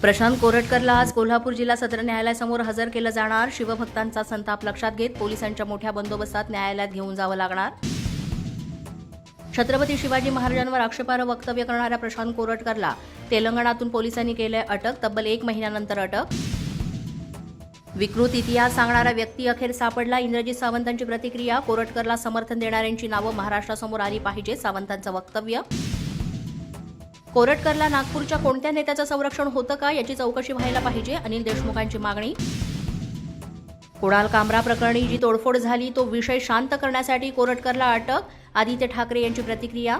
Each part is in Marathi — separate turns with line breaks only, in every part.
प्रशांत कोरटकरला आज कोल्हापूर जिल्हा सत्र न्यायालयासमोर हजर केलं जाणार. शिवभक्तांचा संताप लक्षात घेत पोलिसांच्या मोठ्या बंदोबस्तात न्यायालयात घेऊन जावं लागणार. छत्रपती शिवाजी महाराजांवर आक्षेपार्ह वक्तव्य करणाऱ्या प्रशांत कोरटकरला तेलंगणातून पोलिसांनी केलंय अटक तब्बल एक महिन्यानंतर अटक. विकृत इतिहास सांगणारा व्यक्ती अखेर सापडला. इंद्रजित सावंतांची प्रतिक्रिया कोरटकरला समर्थन देणाऱ्यांची नावं महाराष्ट्रासमोर आली पाहिजे सावंतांचं वक्तव्य. कोरटकरला नागपूरच्या कोणत्या नेत्याचं संरक्षण होतं का याची चौकशी व्हायला पाहिजे? अनिल देशमुखांची मागणी. कुणाल कामरा प्रकरणी जी तोडफोड झाली तो विषय शांत करण्यासाठी कोरटकरला अटक आदित्य ठाकरे यांची प्रतिक्रिया.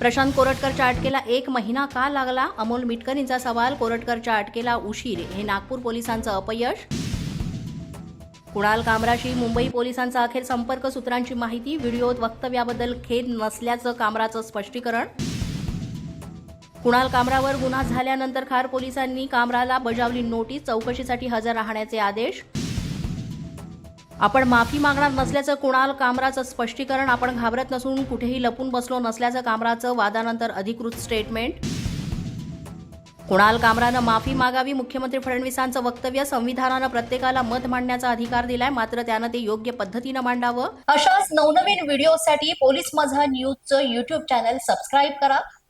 प्रशांत कोरटकरच्या अटकेला एक महिना का लागला? अमोल मिटकरींचा सवाल कोरटकरच्या अटकेला उशीर हे नागपूर पोलिसांचं अपयश. कुणाल कामराशी मुंबई पोलिसांचा अखेर संपर्क सूत्रांची माहिती व्हिडिओत वक्तव्याबद्दल खेद नसल्याचं कामराचं स्पष्टीकरण. कुणाल कामरावर गुन्हा झाल्यानंतर खार पोलिसांनी कामराला बजावली नोटीस चौकशीसाठी हजर राहण्याचे आदेश. आपण माफी मागणार नसल्याचं कुणाल कामराचं स्पष्टीकरण आपण घाबरत नसून कुठेही लपून बसलो नसल्याचं कामराचं वादानंतर अधिकृत स्टेटमेंट. कुणाल कामरानं माफी मागावी मुख्यमंत्री फडणवीसांचं वक्तव्य संविधानानं प्रत्येकाला मत मांडण्याचा अधिकार दिलाय मात्र त्यानं ते योग्य पद्धतीनं मांडावं.
अशाच नवनवीन व्हिडिओसाठी पोलीस माझा न्यूजचं युट्यूब चॅनल सबस्क्राईब करा.